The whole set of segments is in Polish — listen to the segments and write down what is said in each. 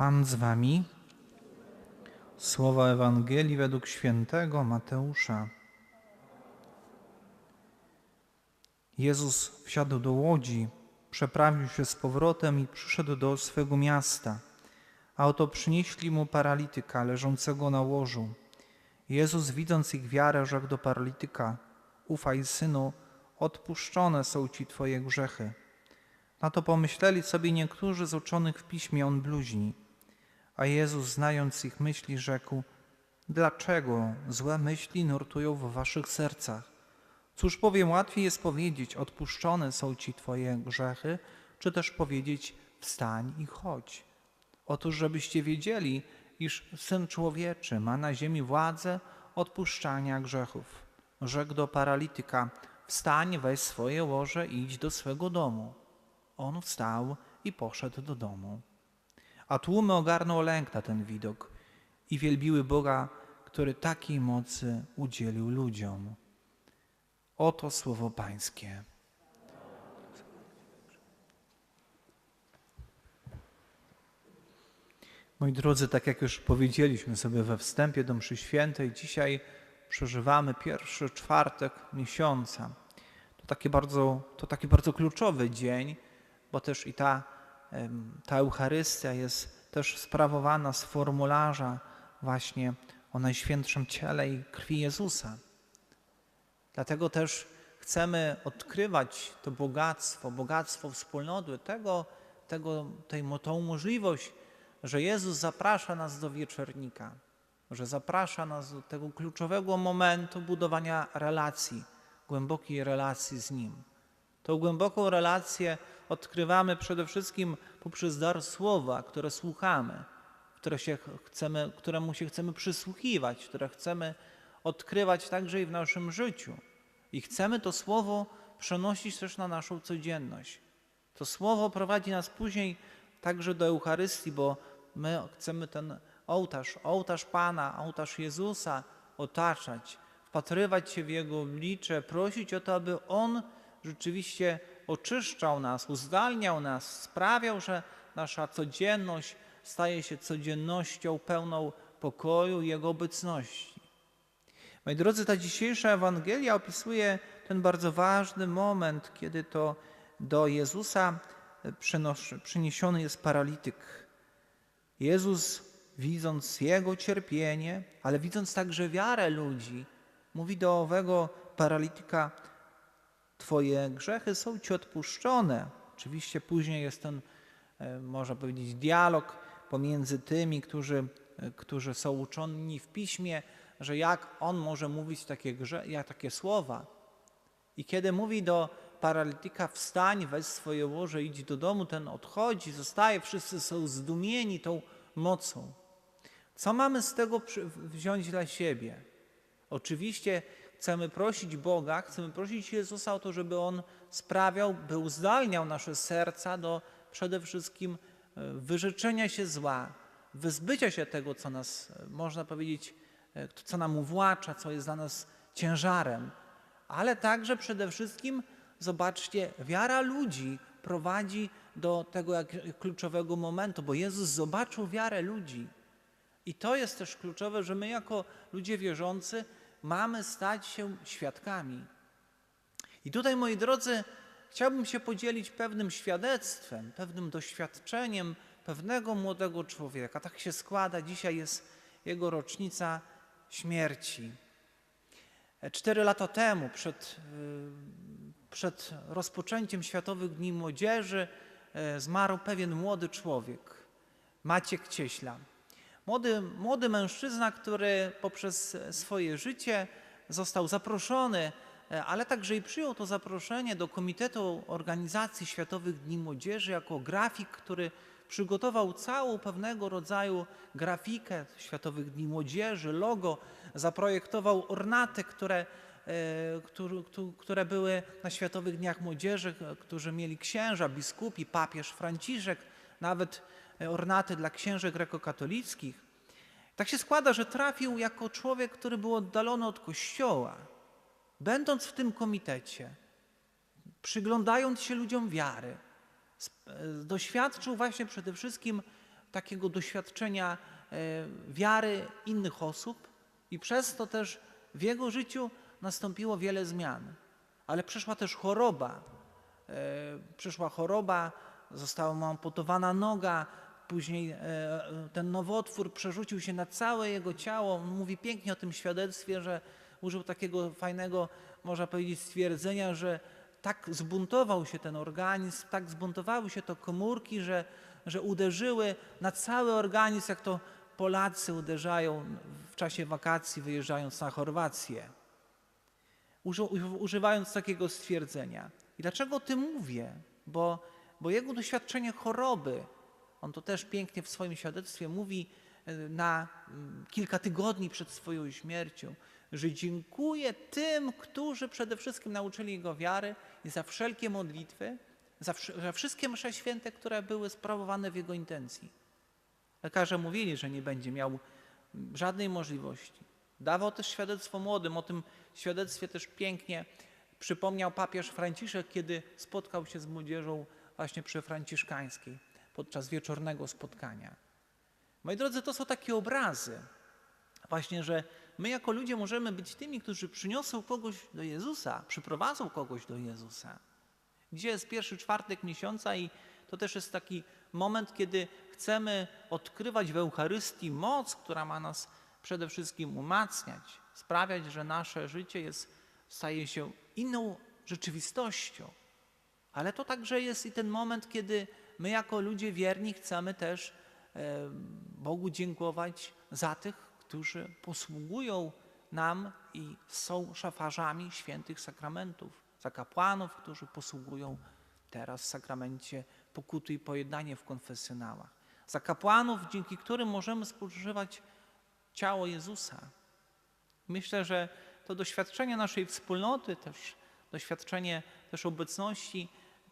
Pan z wami. Słowa Ewangelii według świętego Mateusza. Jezus wsiadł do łodzi, przeprawił się z powrotem i przyszedł do swego miasta. A oto przynieśli mu paralityka leżącego na łożu. Jezus, widząc ich wiarę, rzekł do paralityka: Ufaj, synu, odpuszczone są ci twoje grzechy. Na to pomyśleli sobie niektórzy z uczonych w piśmie, on bluźni. A Jezus, znając ich myśli, rzekł: Dlaczego złe myśli nurtują w waszych sercach? Cóż bowiem łatwiej jest powiedzieć: Odpuszczone są ci twoje grzechy, czy też powiedzieć: Wstań i chodź. Otóż, żebyście wiedzieli, iż syn człowieczy ma na ziemi władzę odpuszczania grzechów. Rzekł do paralityka: Wstań, weź swoje łoże i idź do swego domu. On wstał i poszedł do domu. A tłumy ogarnął lęk na ten widok i wielbiły Boga, który takiej mocy udzielił ludziom. Oto słowo Pańskie. Moi drodzy, tak jak już powiedzieliśmy sobie we wstępie do mszy świętej, dzisiaj przeżywamy pierwszy czwartek miesiąca. To taki bardzo, to taki bardzo kluczowy dzień, bo też i ta, ta Eucharystia jest też sprawowana z formularza właśnie o Najświętszym Ciele i Krwi Jezusa. Dlatego też chcemy odkrywać to bogactwo, bogactwo wspólnoty, tego, tego, tej, tą możliwość, że Jezus zaprasza nas do wieczornika, że zaprasza nas do tego kluczowego momentu budowania relacji, głębokiej relacji z Nim. Tą głęboką relację odkrywamy przede wszystkim poprzez dar słowa, które słuchamy, które się chcemy, któremu się chcemy przysłuchiwać, które chcemy odkrywać także i w naszym życiu. I chcemy to słowo przenosić też na naszą codzienność. To słowo prowadzi nas później także do Eucharystii, bo my chcemy ten ołtarz, ołtarz Pana, ołtarz Jezusa otaczać, wpatrywać się w Jego oblicze, prosić o to, aby On rzeczywiście oczyszczał nas, uzdalniał nas, sprawiał, że nasza codzienność staje się codziennością pełną pokoju Jego obecności. Moi drodzy, ta dzisiejsza Ewangelia opisuje ten bardzo ważny moment, kiedy to do Jezusa przyniesiony jest paralityk. Jezus, widząc Jego cierpienie, ale widząc także wiarę ludzi, mówi do owego paralityka, Twoje grzechy są Ci odpuszczone. Oczywiście później jest ten, e, można powiedzieć, dialog pomiędzy tymi, którzy, e, którzy są uczeni w piśmie, że jak on może mówić takie, grze, jak takie słowa. I kiedy mówi do paralityka, wstań, weź swoje łoże, idź do domu, ten odchodzi, zostaje, wszyscy są zdumieni tą mocą. Co mamy z tego wziąć dla siebie? Oczywiście chcemy prosić Boga, chcemy prosić Jezusa o to, żeby On sprawiał, by uzdalniał nasze serca do przede wszystkim e, wyrzeczenia się zła, wyzbycia się tego, co nas, e, można powiedzieć, e, co nam uwłacza, co jest dla nas ciężarem. Ale także przede wszystkim, zobaczcie, wiara ludzi prowadzi do tego jak, kluczowego momentu, bo Jezus zobaczył wiarę ludzi. I to jest też kluczowe, że my jako ludzie wierzący mamy stać się świadkami. I tutaj, moi drodzy, chciałbym się podzielić pewnym świadectwem, pewnym doświadczeniem pewnego młodego człowieka. Tak się składa, dzisiaj jest jego rocznica śmierci. Cztery lata temu, przed, y, przed rozpoczęciem Światowych Dni Młodzieży, y, zmarł pewien młody człowiek, Maciek Cieśla. Młody, młody mężczyzna, który poprzez swoje życie został zaproszony, e, ale także i przyjął to zaproszenie do Komitetu Organizacji Światowych Dni Młodzieży jako grafik, który przygotował całą pewnego rodzaju grafikę Światowych Dni Młodzieży, logo, zaprojektował ornaty, które, e, które, które były na Światowych Dniach Młodzieży, którzy mieli księża, biskupi, papież Franciszek, nawet ornaty dla księży grekokatolickich. Tak się składa, że trafił jako człowiek, który był oddalony od kościoła. Będąc w tym komitecie, przyglądając się ludziom wiary, doświadczył właśnie przede wszystkim takiego doświadczenia e, wiary innych osób i przez to też w jego życiu nastąpiło wiele zmian. Ale przyszła też choroba. E, Przyszła choroba, została mu amputowana noga, później e, ten nowotwór przerzucił się na całe jego ciało. On mówi pięknie o tym świadectwie, że użył takiego fajnego, można powiedzieć, stwierdzenia, że tak zbuntował się ten organizm, tak zbuntowały się to komórki, że, że uderzyły na cały organizm, jak to Polacy uderzają w czasie wakacji, wyjeżdżając na Chorwację. Uży- Używając takiego stwierdzenia. I dlaczego o tym mówię? Bo, bo jego doświadczenie choroby, on to też pięknie w swoim świadectwie mówi e, na kilka tygodni przed swoją śmiercią, że dziękuję tym, którzy przede wszystkim nauczyli jego wiary i za wszelkie modlitwy, za, za wszystkie msze święte, które były sprawowane w jego intencji. Lekarze mówili, że nie będzie miał żadnej możliwości. Dawał też świadectwo młodym. O tym świadectwie też pięknie przypomniał papież Franciszek, kiedy spotkał się z młodzieżą właśnie przy Franciszkańskiej podczas wieczornego spotkania. Moi drodzy, to są takie obrazy, właśnie, że my jako ludzie możemy być tymi, którzy przyniosą kogoś do Jezusa, przyprowadzą kogoś do Jezusa. Dzisiaj jest pierwszy czwartek miesiąca i to też jest taki moment, kiedy chcemy odkrywać w Eucharystii moc, która ma nas przede wszystkim umacniać, sprawiać, że nasze życie jest, staje się inną rzeczywistością. Ale to także jest i ten moment, kiedy my jako ludzie wierni chcemy też e, Bogu dziękować za tych, którzy posługują nam i są szafarzami świętych sakramentów, za kapłanów, którzy posługują teraz w sakramencie pokuty i pojednania w konfesjonałach, za kapłanów, dzięki którym możemy spożywać ciało Jezusa. Myślę, że to doświadczenie naszej wspólnoty, też doświadczenie też obecności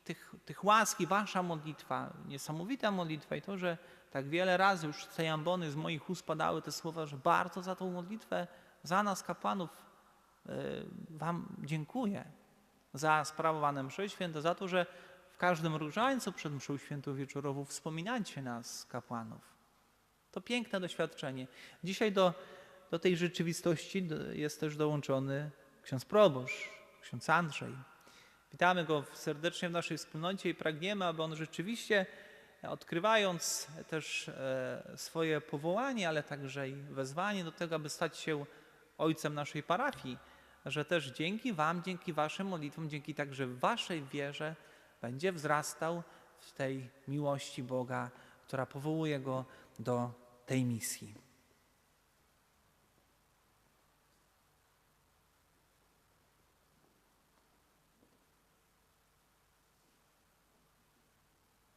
tych, tych łaski, wasza modlitwa, niesamowita modlitwa i to, że tak wiele razy już z tej ambony z moich ust padały te słowa, że bardzo za tą modlitwę, za nas kapłanów y, wam dziękuję, za sprawowane msze święte, za to, że w każdym różańcu przed mszą świętą wieczorową wspominacie nas, kapłanów. To piękne doświadczenie. Dzisiaj do, do tej rzeczywistości jest też dołączony ksiądz proboszcz, ksiądz Andrzej. Witamy go serdecznie w naszej wspólnocie i pragniemy, aby on rzeczywiście, odkrywając też e, swoje powołanie, ale także i wezwanie do tego, aby stać się ojcem naszej parafii, że też dzięki Wam, dzięki Waszym modlitwom, dzięki także Waszej wierze będzie wzrastał w tej miłości Boga, która powołuje go do tej misji.